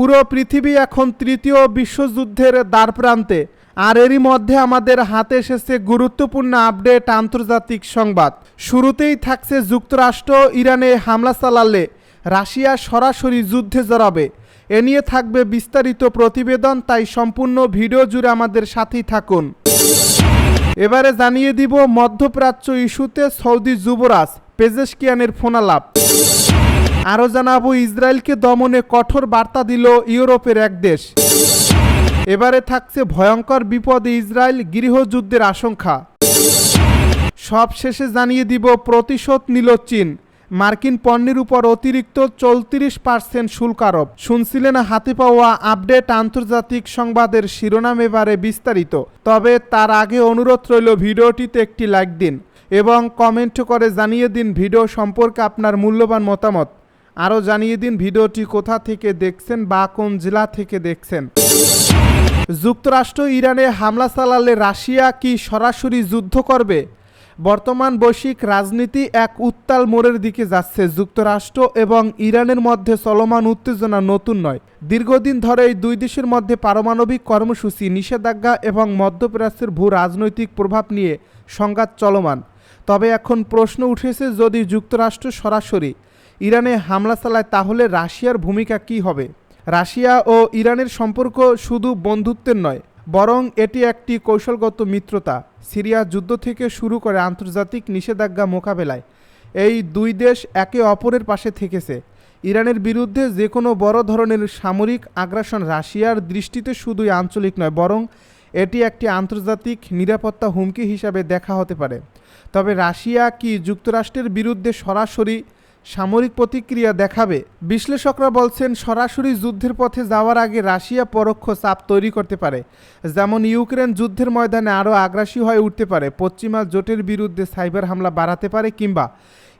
পুরো পৃথিবী এখন তৃতীয় বিশ্বযুদ্ধের দ্বারপ্রান্তে। আর এরই মধ্যে আমাদের হাতে এসেছে গুরুত্বপূর্ণ আপডেট আন্তর্জাতিক সংবাদ। শুরুতেই থাকছে যুক্তরাষ্ট্র ইরানে হামলা চালালে রাশিয়া সরাসরি যুদ্ধে জড়াবে। এ নিয়ে থাকবে বিস্তারিত প্রতিবেদন, তাই সম্পূর্ণ ভিডিও জুড়ে আমাদের সাথেই থাকুন। এবারে জানিয়ে দিব মধ্যপ্রাচ্য ইস্যুতে সৌদি যুবরাজ পেজেশকিয়ানের ফোনালাপ। আরও জানাব, ইসরায়েলকে দমনে কঠোর বার্তা দিল ইউরোপের এক দেশ। এবারে থাকছে ভয়ঙ্কর বিপদে ইসরায়েল গৃহযুদ্ধের আশঙ্কা। সব শেষে জানিয়ে দিব, প্রতিশোধ নিল চীন। মার্কিন পণ্যের উপর অতিরিক্ত চৌত্রিশ পার্সেন্ট শুল্ক আরোপ। শুনছিলেন হাতে পাওয়া আপডেট আন্তর্জাতিক সংবাদের শিরোনাম এবারে বিস্তারিত। তবে তার আগে অনুরোধ রইল, ভিডিওটিতে একটি লাইক দিন এবং কমেন্ট করে জানিয়ে দিন, ভিডিও সম্পর্কে আপনার মূল্যবান মতামত। আরও জানিয়ে দিন ভিডিওটি কোথা থেকে দেখছেন বা কোন জেলা থেকে দেখছেন। যুক্তরাষ্ট্র ইরানে হামলা চালালে রাশিয়া কি সরাসরি যুদ্ধ করবে? বর্তমান বৈশ্বিক রাজনীতি এক উত্তাল মোড়ের দিকে যাচ্ছে। যুক্তরাষ্ট্র এবং ইরানের মধ্যে চলমান উত্তেজনা নতুন নয়। দীর্ঘদিন ধরে এই দুই দেশের মধ্যে পারমাণবিক কর্মসূচি, নিষেধাজ্ঞা এবং মধ্যপ্রাচ্যের ভূ রাজনৈতিক প্রভাব নিয়ে সংঘাত চলমান। তবে এখন প্রশ্ন উঠেছে যদি যুক্তরাষ্ট্র সরাসরি ইরানে হামলা চালায়, তাহলে রাশিয়ার ভূমিকা কী হবে? রাশিয়া ও ইরানের সম্পর্ক শুধু বন্ধুত্বের নয়, বরং এটি একটি কৌশলগত মিত্রতা। সিরিয়া যুদ্ধ থেকে শুরু করে আন্তর্জাতিক নিষেধাজ্ঞা মোকাবেলায়, এই দুই দেশ একে অপরের পাশে থেকেছে। ইরানের বিরুদ্ধে যে কোনো বড় ধরনের সামরিক আগ্রাসন রাশিয়ার দৃষ্টিতে শুধুই আঞ্চলিক নয়, বরং এটি একটি আন্তর্জাতিক নিরাপত্তা হুমকি হিসাবে দেখা হতে পারে। তবে রাশিয়া কি যুক্তরাষ্ট্রের বিরুদ্ধে সরাসরি সামরিক প্রতিক্রিয়া দেখাবে। বিশ্লেষকরা বলছেন, সরাসরি যুদ্ধের পথে যাওয়ার আগে রাশিয়া পরোক্ষ চাপ তৈরি করতে পারে, যেমন ইউক্রেন যুদ্ধের ময়দানে আরও আগ্রাসী হয়ে উঠতে পারে পশ্চিমা জোটের বিরুদ্ধে সাইবার হামলা বাড়াতে পারে কিংবা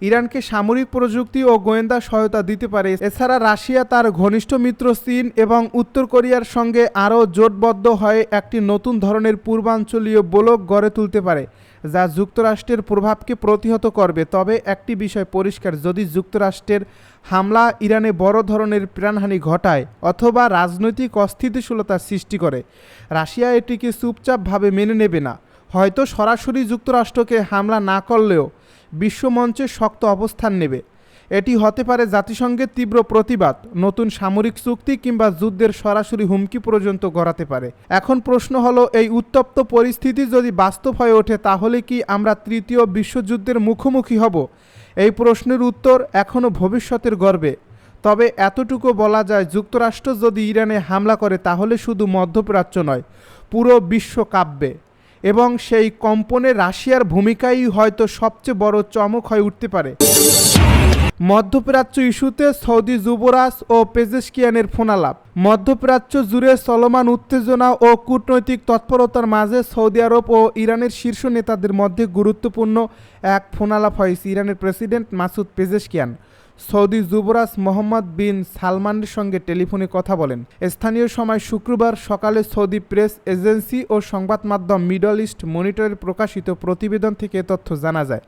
ইরানকে সামরিক প্রযুক্তি ও গোয়েন্দা সহায়তা দিতে পারে। এছাড়া রাশিয়া তার ঘনিষ্ঠ মিত্র চীন এবং উত্তর কোরিয়ার সঙ্গে আরও জোটবদ্ধ হয়ে একটি নতুন ধরনের পূর্বাঞ্চলীয় ব্লক গড়ে তুলতে পারে। যা যুক্তরাষ্ট্রের প্রভাবকে প্রতিহত করবে। তবে একটি বিষয় পরিষ্কার, যদি যুক্তরাষ্ট্রের হামলা ইরানে বড় ধরনের প্রাণহানি ঘটায় অথবা রাজনৈতিক অস্থিতিশীলতা সৃষ্টি করে, রাশিয়া এটিকে চুপচাপভাবে মেনে নেবে না। হয়তো সরাসরি যুক্তরাষ্ট্রকে হামলা না করলেও বিশ্বমঞ্চে শক্ত অবস্থান নেবে। এটি হতে পারে জাতিসংঘের তীব্র প্রতিবাদ, নতুন সামরিক চুক্তি কিংবা যুদ্ধের সরাসরি হুমকি পর্যন্ত গড়াতে পারে। এখন প্রশ্ন হলো, এই উত্তপ্ত পরিস্থিতি যদি বাস্তব হয়ে ওঠে, তাহলে কি আমরা তৃতীয় বিশ্বযুদ্ধের মুখোমুখি হব? এই প্রশ্নের উত্তর এখনও ভবিষ্যতের গর্বে। তবে এতটুকু বলা যায়, যুক্তরাষ্ট্র যদি ইরানে হামলা করে, তাহলে শুধু মধ্যপ্রাচ্য নয়, পুরো বিশ্ব কাঁপবে। এবং সেই কম্পনে রাশিয়ার ভূমিকাই হয়তো সবচেয়ে বড় চমক হয়ে উঠতে পারে। মধ্যপ্রাচ্য ইস্যুতে সৌদি যুবরাজ ও পেজেশকিয়ানের ফোনালাপ। মধ্যপ্রাচ্য জুড়ে চলমান উত্তেজনা ও কূটনৈতিক তৎপরতার মাঝে সৌদি আরব ও ইরানের শীর্ষ নেতাদের মধ্যে গুরুত্বপূর্ণ এক ফোনালাপ হয়েছে ইরানের প্রেসিডেন্ট মাসুদ পেজেশকিয়ান। সৌদি যুবরাজ মোহাম্মদ বিন সালমানের সঙ্গে টেলিফোনে কথা বলেন। স্থানীয় সময় শুক্রবার সকালে সৌদি প্রেস এজেন্সি ও সংবাদ মাধ্যম মিডল ইস্ট মনিটরের প্রকাশিত প্রতিবেদন থেকে তথ্য জানা যায়।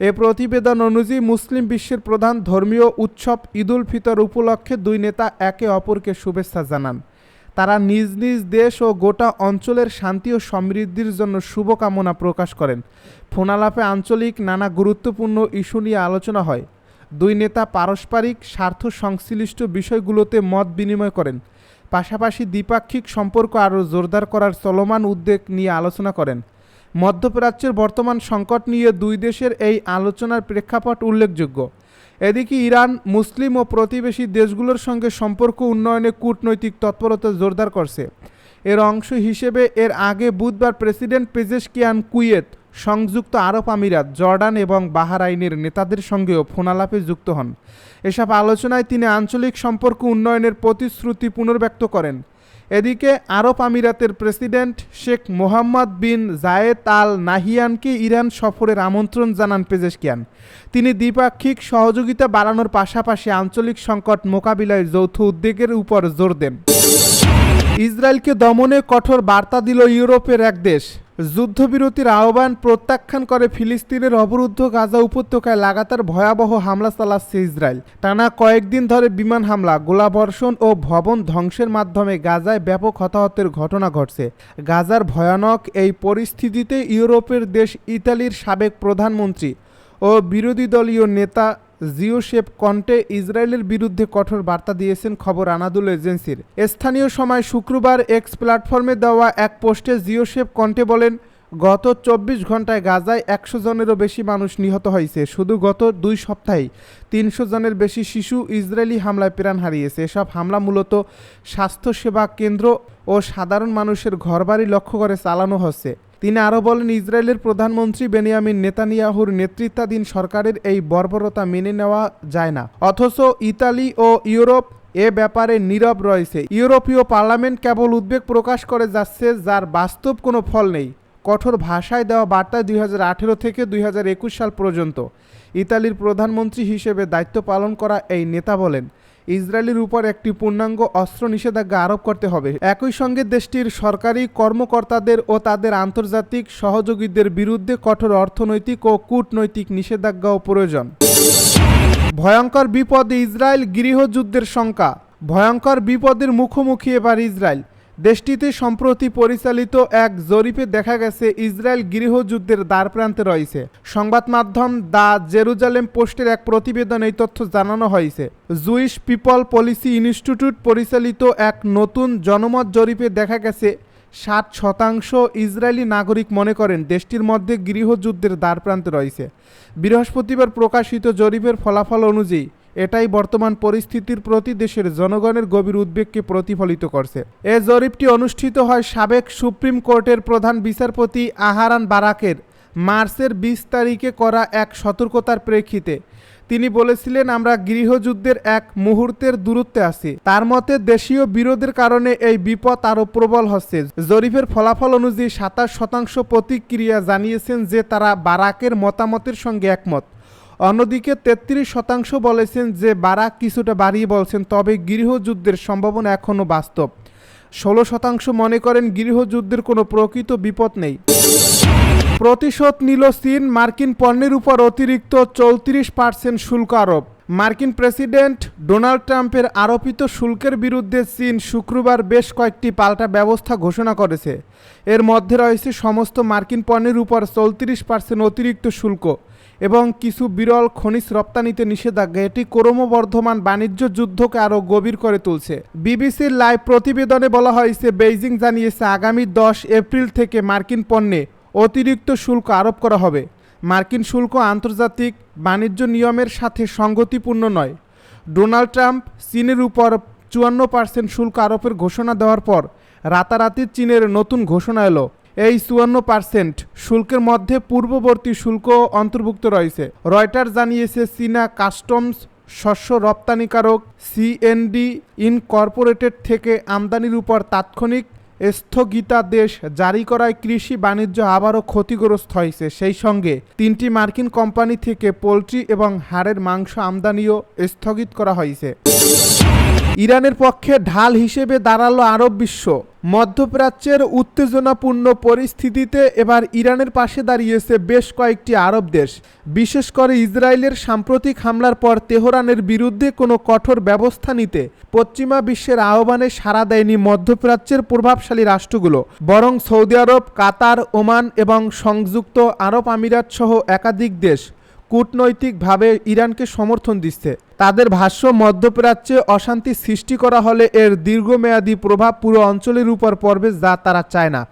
এ প্রতিবেদন অনুযায়ী মুসলিম বিশ্বের প্রধান ধর্মীয় উৎসব ঈদুল ফিতর উপলক্ষে দুই নেতা একে অপরকে শুভেচ্ছা জানান। তারা নিজ নিজ দেশ ও গোটা অঞ্চলের শান্তি ও সমৃদ্ধির জন্য শুভকামনা প্রকাশ করেন। ফোনালাপে আঞ্চলিক নানা গুরুত্বপূর্ণ ইস্যু নিয়ে আলোচনা হয়। দুই নেতা পারস্পরিক স্বার্থ সংশ্লিষ্ট বিষয়গুলোতে মত বিনিময় করেন। পাশাপাশি দ্বিপাক্ষিক সম্পর্ক আরও জোরদার করার চলমান উদ্যোগ নিয়ে আলোচনা করেন। মধ্যপ্রাচ্যের বর্তমান সংকট নিয়ে দুই দেশের এই আলোচনার প্রেক্ষাপট উল্লেখযোগ্য। এদিকে ইরান, মুসলিম ও প্রতিবেশী দেশগুলোর সঙ্গে সম্পর্ক উন্নয়নে কূটনৈতিক তৎপরতা জোরদার করছে। এর অংশ হিসেবে এর আগে বুধবার প্রেসিডেন্ট পেজেশকিয়ান কুয়েত, সংযুক্ত আরব আমিরাত, জর্ডান এবং বাহারাইনের নেতাদের সঙ্গেও ফোনালাপে যুক্ত হন। এসব আলোচনায় তিনি আঞ্চলিক সম্পর্ক উন্নয়নের প্রতিশ্রুতি পুনর্ব্যক্ত করেন। এদিকে আরব আমিরাতের president Sheikh Mohammed bin Zayed Al নাহিয়ানকে Iran সফরের আমন্ত্রণ জানান পেজেশকিয়ান। তিনি দ্বিপাক্ষিক সহযোগিতা বাড়ানোর পাশাপাশি আঞ্চলিক সংকট মোকাবিলায় যৌথ উদ্যোগের উপর জোর দেন। ইসরায়েলকে দমনে কঠোর বার্তা দিল ইউরোপের এক দেশ। যুদ্ধবিরতির আহ্বান প্রত্যাখ্যান করে ফিলিস্তিনের অবরুদ্ধ গাজা উপত্যকায় লাগাতার ভয়াবহ হামলা চালাচ্ছে ইসরায়েল। টানা কয়েকদিন ধরে বিমান হামলা, গোলাবর্ষণ ও ভবন ধ্বংসের মাধ্যমে গাজায় ব্যাপক হতাহতের ঘটনা ঘটছে। গাজার ভয়ানক এই পরিস্থিতিতে ইউরোপের দেশ ইতালির সাবেক প্রধানমন্ত্রী ও বিরোধী দলীয় নেতা জিওশেপ কন্টে ইসরায়েলের বিরুদ্ধে কঠোর বার্তা দিয়েছেন খবর আনাদুল এজেন্সির। স্থানীয় সময় শুক্রবার এক্স প্ল্যাটফর্মে দেওয়া এক পোস্টে জিওশেপ কন্টে বলেন, গত চব্বিশ ঘন্টায় গাজায় একশো জনেরও বেশি মানুষ নিহত হয়েছে। শুধু গত দুই সপ্তাহেই তিনশো জনের বেশি শিশু ইসরায়েলি হামলায় প্রাণ হারিয়েছে। এসব হামলা মূলত স্বাস্থ্যসেবা কেন্দ্র ও সাধারণ মানুষের ঘরবাড়ি লক্ষ্য করে চালানো হচ্ছে। তিনি আরও বলেন, ইসরায়েলের প্রধানমন্ত্রী বেনিয়ামিন নেতানিয়াহুর নেতৃত্বাধীন সরকারের এই বর্বরতা মেনে নেওয়া যায় না। অথচ ইতালি ও ইউরোপ এ ব্যাপারে নীরব রয়েছে। ইউরোপীয় পার্লামেন্ট কেবল উদ্বেগ প্রকাশ করে যাচ্ছে, যার বাস্তব কোনো ফল নেই। কঠোর ভাষায় দেওয়া বার্তা দুই হাজার আঠেরো থেকে দুই হাজার একুশ সাল পর্যন্ত। ইতালির প্রধানমন্ত্রী হিসেবে দায়িত্ব পালন করা এই নেতা বলেন ইসরায়েলের উপর একটি পূর্ণাঙ্গ অস্ত্র নিষেধাজ্ঞা আরোপ করতে হবে। একই সঙ্গে দেশটির সরকারি কর্মকর্তাদের ও তাদের আন্তর্জাতিক সহযোগীদের বিরুদ্ধে কঠোর অর্থনৈতিক ও কূটনৈতিক নিষেধাজ্ঞাও প্রয়োজন। ভয়ঙ্কর বিপদে ইসরায়েল গৃহযুদ্ধের শঙ্কা। ভয়ঙ্কর বিপদের মুখোমুখি এবার ইসরায়েল। দেশটিতে সম্প্রতি পরিচালিত এক জরিপে দেখা গেছে, ইসরায়েল গৃহযুদ্ধের দ্বারপ্রান্তে রয়েছে। সংবাদ মাধ্যম দ্য জেরুজালেম পোস্টের এক প্রতিবেদন এই তথ্য জানানো হয়েছে। জুইশ পিপল পলিসি ইনস্টিটিউট পরিচালিত এক নতুন জনমত জরিপে দেখা গেছে, ষাট শতাংশ ইসরায়েলি নাগরিক মনে করেন দেশটির মধ্যে গৃহযুদ্ধের দ্বারপ্রান্তে রয়েছে। বৃহস্পতিবার প্রকাশিত জরিপের ফলাফল অনুযায়ী এটাই বর্তমান পরিস্থিতির প্রতি দেশের জনগণের গভীর উদ্বেগকে প্রতিফলিত করছে। এ জরিপটি অনুষ্ঠিত হয় সাবেক সুপ্রিম কোর্টের প্রধান বিচারপতি আহারান বারাকের মার্চের বিশ তারিখে করা এক সতর্কতার প্রেক্ষিতে। তিনি বলেছিলেন, আমরা গৃহযুদ্ধের এক মুহূর্তের দূরত্বে আছি। তার মতে, দেশীয় বিরোধের কারণে এই বিপদ আরও প্রবল হচ্ছে। জরিফের ফলাফল অনুযায়ী সাতাশ শতাংশ প্রতিক্রিয়া জানিয়েছেন যে তারা বারাকের মতামতের সঙ্গে একমত। অন্যদিকে তেত্রিশ শতাংশ বলেছেন যে বারাক কিছুটা বাড়িয়ে বলছেন, তবে গৃহযুদ্ধের সম্ভাবনা এখনও বাস্তব। ষোলো শতাংশ মনে করেন গৃহযুদ্ধের কোনো প্রকৃত বিপদ নেই। প্রতিশোধ নিল চীন, মার্কিন পণ্যের উপর অতিরিক্ত চৌত্রিশ পার্সেন্ট শুল্ক আরোপ। মার্কিন প্রেসিডেন্ট ডোনাল্ড ট্রাম্পের আরোপিত শুল্কের বিরুদ্ধে চীন শুক্রবার বেশ কয়েকটি পাল্টা ব্যবস্থা ঘোষণা করেছে। এর মধ্যে রয়েছে সমস্ত মার্কিন পণ্যের উপর চৌত্রিশ পার্সেন্ট অতিরিক্ত শুল্ক। এবং কিছু বিরল খনিজ রপ্তানিতে নিষেধাজ্ঞা। এটি ক্রমবর্ধমান বাণিজ্য যুদ্ধকে আরও গভীর করে তুলছে। বিবিসির লাইভ প্রতিবেদনে বলা হয়েছে, বেইজিং জানিয়েছে, আগামী দশ এপ্রিল থেকে মার্কিন পণ্যে অতিরিক্ত শুল্ক আরোপ করা হবে। মার্কিন শুল্ক আন্তর্জাতিক বাণিজ্য নিয়মের সাথে সংগতিপূর্ণ নয়। ডোনাল্ড ট্রাম্প চীনের উপর চুয়ান্ন পার্সেন্ট শুল্ক আরোপের ঘোষণা দেওয়ার পর রাতারাতি চীনের নতুন ঘোষণা এলো। এই চুয়ান্ন পার্সেন্ট শুল্কের মধ্যে পূর্ববর্তী শুল্ক অন্তর্ভুক্ত রয়েছে। রয়টার জানিয়েছে, চীনা কাস্টমস শস্য রপ্তানিকারক সিএনডি ইনকর্পোরেটেড থেকে আমদানির উপর তাৎক্ষণিক স্থগিতাদেশ জারি করায় কৃষি বাণিজ্য আবারও ক্ষতিগ্রস্ত হয়েছে। সেই সঙ্গে তিনটি মার্কিন কোম্পানি থেকে পোলট্রি এবং হাড়ের মাংস আমদানিও স্থগিত করা হয়েছে। ইরানের পক্ষে ঢাল হিসেবে দাঁড়াল আরব বিশ্ব। মধ্যপ্রাচ্যের উত্তেজনাপূর্ণ পরিস্থিতিতে এবার ইরানের পাশে দাঁড়িয়েছে বেশ কয়েকটি আরব দেশ। বিশেষ করে ইসরায়েলের সাম্প্রতিক হামলার পর তেহরানের বিরুদ্ধে কোনো কঠোর ব্যবস্থা নিতে পশ্চিমা বিশ্বের আহ্বানে সাড়া দেয়নি মধ্যপ্রাচ্যের প্রভাবশালী রাষ্ট্রগুলো। বরং সৌদি আরব, কাতার, ওমান এবং সংযুক্ত আরব আমিরাত সহ একাধিক দেশ কূটনৈতিকভাবে ইরানকে সমর্থন দিচ্ছে। তাদের ভাষ্য, মধ্যপ্রাচ্যে অশান্তি সৃষ্টি করা হলে এর দীর্ঘমেয়াদী প্রভাব পুরো অঞ্চলের উপর পড়বে যা তারা চায় না।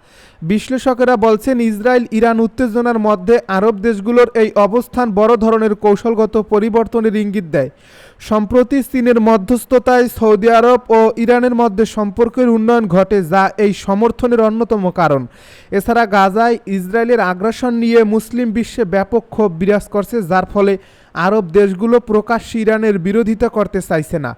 বিশ্লেষকেরা বলছেন, ইসরায়েল, ইরান উত্তেজনার মধ্যে আরব দেশগুলোর এই অবস্থান বড় ধরনের কৌশলগত পরিবর্তনের ইঙ্গিত দেয়। সম্প্রতি চীনের মধ্যস্থতায় সৌদি আরব ও ইরানের মধ্যে সম্পর্কের উন্নয়ন ঘটে, যা এই সমর্থনের অন্যতম কারণ। এছাড়া গাজায় ইসরায়েলের আগ্রাসন নিয়ে মুসলিম বিশ্বে ব্যাপক ক্ষোভ বিরাজ করছে, যার ফলে আরব দেশগুলো প্রকাশ্যে ইরানের বিরোধিতা করতে চাইছে না।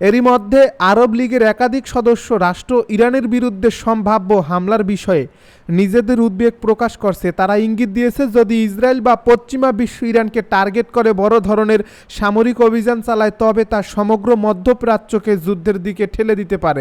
এরই মধ্যে আরব লীগের একাধিক সদস্য রাষ্ট্র ইরানের বিরুদ্ধে সম্ভাব্য হামলার বিষয়ে নিজেদের উদ্বেগ প্রকাশ করছে। তারা ইঙ্গিত দিয়েছে, যদি ইসরায়েল বা পশ্চিমা বিশ্ব ইরানকে টার্গেট করে বড় ধরনের সামরিক অভিযান চালায়, তবে তা সমগ্র মধ্যপ্রাচ্যকে যুদ্ধের দিকে ঠেলে দিতে পারে।